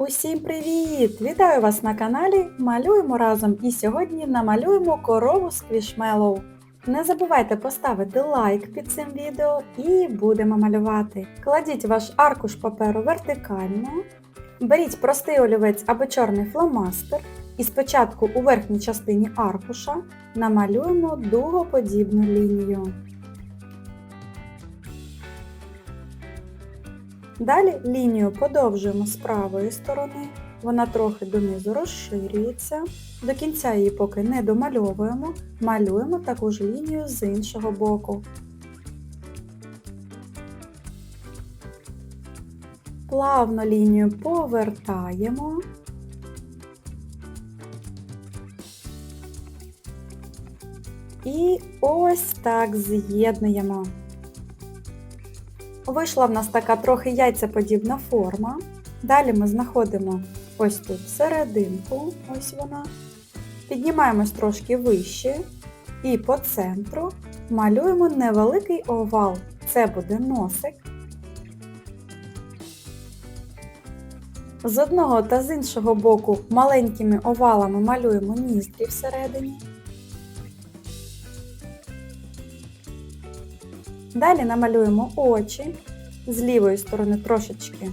Усім привіт! Вітаю вас на каналі Малюємо разом і сьогодні намалюємо корову сквішмелоу. Не забувайте поставити лайк під цим відео і будемо малювати. Кладіть ваш аркуш паперу вертикально, беріть простий олівець або чорний фломастер і спочатку у верхній частині аркуша намалюємо дугоподібну лінію. Далі лінію подовжуємо з правої сторони, вона трохи донизу розширюється. До кінця її поки не домальовуємо, малюємо таку ж лінію з іншого боку. Плавно лінію повертаємо. І ось так з'єднуємо. Вийшла в нас така трохи яйцеподібна форма. Далі ми знаходимо ось тут серединку, ось вона. Піднімаємось трошки вище і по центру малюємо невеликий овал. Це буде носик. З одного та з іншого боку маленькими овалами малюємо ніздрі всередині. Далі намалюємо очі. З лівої сторони трошечки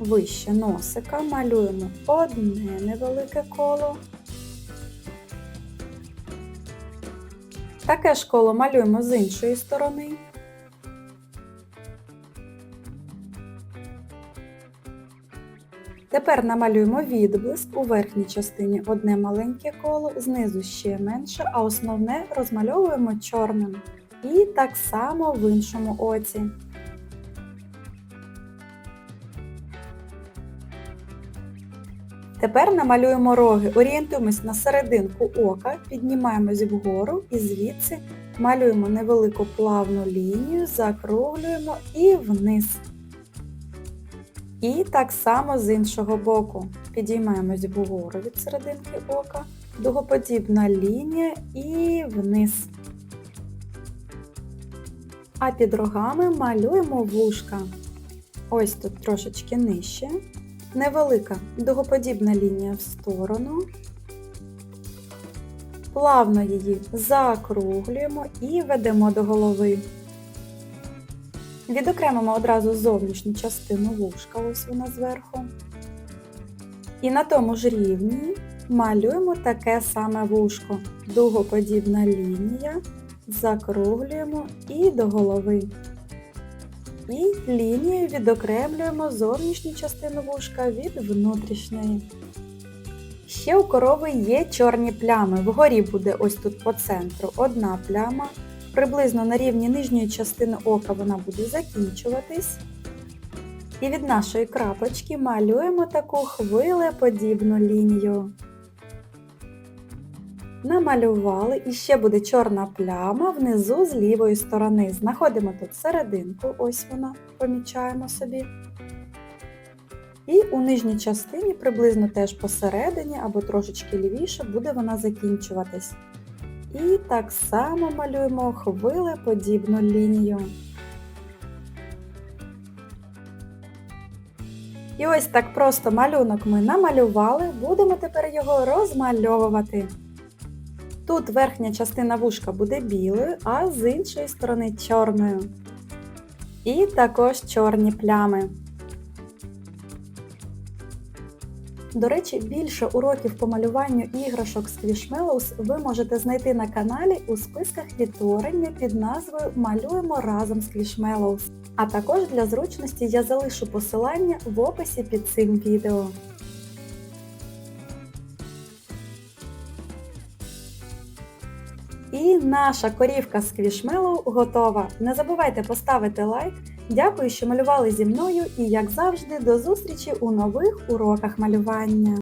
вище носика, малюємо одне невелике коло. Таке ж коло малюємо з іншої сторони. Тепер намалюємо відблиск у верхній частині одне маленьке коло, знизу ще менше, а основне розмальовуємо чорним. І так само в іншому оці. Тепер намалюємо роги, орієнтуємось на серединку ока, піднімаємось вгору і звідси малюємо невелику плавну лінію, закруглюємо і вниз. І так само з іншого боку. Підіймаємось вгору від серединки ока, дугоподібна лінія і вниз. А під рогами малюємо вушка. Ось тут трошечки нижче. Невелика дугоподібна лінія в сторону. Плавно її закруглюємо і ведемо до голови. Відокремимо одразу зовнішню частину вушка, ось вона зверху. І на тому ж рівні малюємо таке саме вушко. Дугоподібна лінія закруглюємо і до голови. І лінією відокремлюємо зовнішню частину вушка від внутрішньої. Ще у корови є чорні плями. Вгорі буде ось тут по центру одна пляма. Приблизно на рівні нижньої частини ока вона буде закінчуватись. І від нашої крапочки малюємо таку хвилеподібну лінію. Намалювали і ще буде чорна пляма внизу з лівої сторони. Знаходимо тут серединку, ось вона, помічаємо собі. І у нижній частині, приблизно теж посередині або трошечки лівіше, буде вона закінчуватись. І так само малюємо хвилеподібну лінію. І ось так просто малюнок ми намалювали, будемо тепер його розмальовувати. Тут верхня частина вушка буде білою, а з іншої сторони чорною. І також чорні плями. До речі, більше уроків по малюванню іграшок Squishmallows ви можете знайти на каналі у списках відтворення під назвою Малюємо разом Squishmallows. А також для зручності я залишу посилання в описі під цим відео. І наша корівка сквішмелу готова. Не забувайте поставити лайк. Дякую, що малювали зі мною і, як завжди, до зустрічі у нових уроках малювання.